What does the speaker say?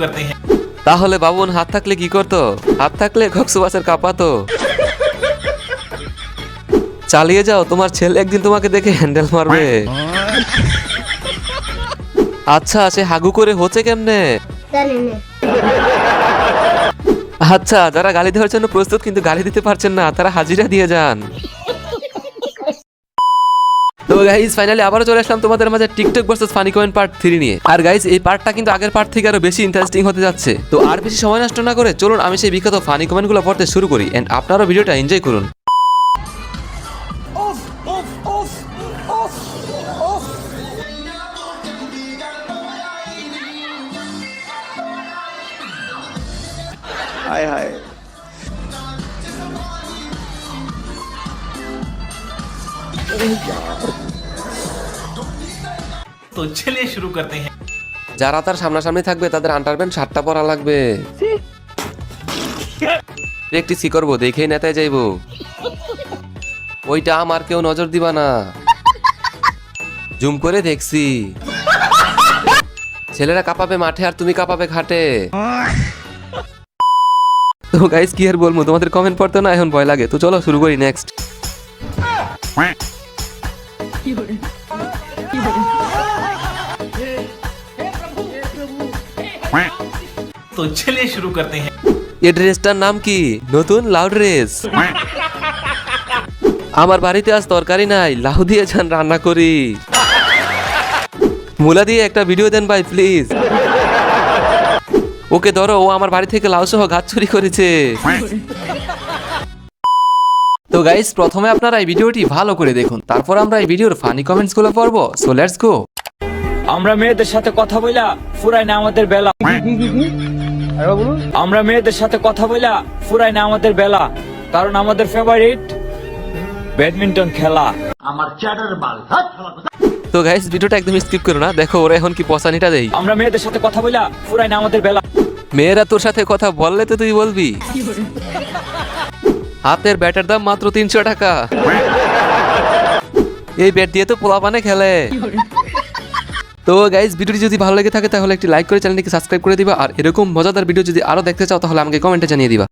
करते हैं তাহলে বাবুন হাত থাকলে কি করতো হাত থাকলে কক্সবাসের কাঁপাতো চালিয়ে যাও তোমার ছেলে একদিন তোমাকে দেখে হ্যান্ডেল মারবে আচ্ছা সে হাগু করে হচ্ছে কেমনে জানি না আচ্ছা যারা গালি দেওয়ার জন্য প্রস্তুত কিন্তু গালি দিতে পারছেন না তারা হাজিরা দিয়ে যান তো গাইজ ফাইনালি আবারও চলে আসলাম তোমাদের মাঝে TikTok versus funny coin part three নিয়ে। আর গাইজ এই পার্টটা কিন্তু আগের পার্ট থেকে আরও বেশি ইন্টারেস্টিং হতে যাচ্ছে। তো আর বেশি সময় নষ্ট না করে চলুন আমি সেই বিখ্যাত ফানি কমেন্টগুলো পড়তে শুরু করি। এন্ড আপনারও ভিডিওটা এনজয় করুন। হায় হায়। তো চলে শুরু করতে হ্যাঁ যারা তার সামনাসামনি থাকবে তাদের আন্ডারপ্যান্ট সাতটা পরা লাগবে। প্র্যাকটিস কি করব দেখেই নেতায় যাইবো। ওইটা আমার কেউ নজর দিবা না। জুম করে দেখছি। ছেলেরা কাঁপাবে মাঠে আর তুমি কাঁপাবে ঘাটে। তো গাইস কি আর বলব তোমাদের কমেন্ট পড়তে না এখন ভয় লাগে। তো চলো শুরু করি নেক্সট तो করে? शुरू करते हैं ये শুরু করতে হ্যাঁ এই ড্রেসটার নাম কি? নতুন লাউ ড্রেস? আমার বাড়িতে আজ তরকারি নাই লাউ দিয়ে যান রান্না করি। মুলা দিয়ে একটা ভিডিও দেন ভাই প্লিজ ওকে ধরো ও আমার বাড়ি থেকে লাউ সহ গাছ চুরি করেছে। তো গাইস প্রথমে আপনারা এই ভিডিওটি ভালো করে দেখুন। তারপর আমরা এই ভিডিওর ফানি কমেন্টসগুলো পড়ব। সো লেটস গো আমরা মেয়েদের সাথে কথা বইলা ফুরাই না আমাদের বেলা। আমরা মেয়েদের সাথে কথা বইলা ফুরাই না আমাদের বেলা। কারণ আমাদের ফেভারিট ব্যাডমিন্টন খেলা। আমার চ্যাটার বাল তো গাইস ভিডিওটা একদম স্কিপ করো না। দেখো ওরা এখন কি পসানিটা দেই আমরা মেয়েদের সাথে কথা বইলা ফুরাই না আমাদের বেলা। মেয়েরা তোর সাথে কথা বললে তো তুই বলবি। হাতের ব্যাটের দাম মাত্র তিনশো টাকা। এই ব্যাট দিয়ে তো পোলা পানে খেলে। তো গাইজ ভিডিওটি যদি ভালো লেগে থাকে, তাহলে একটি লাইক করে চ্যানেলটিকে সাবস্ক্রাইব করে দিবা। আর এরকম মজাদার ভিডিও যদি আরও দেখতে চাও, তাহলে আমাকে কমেন্টে জানিয়ে দিবা।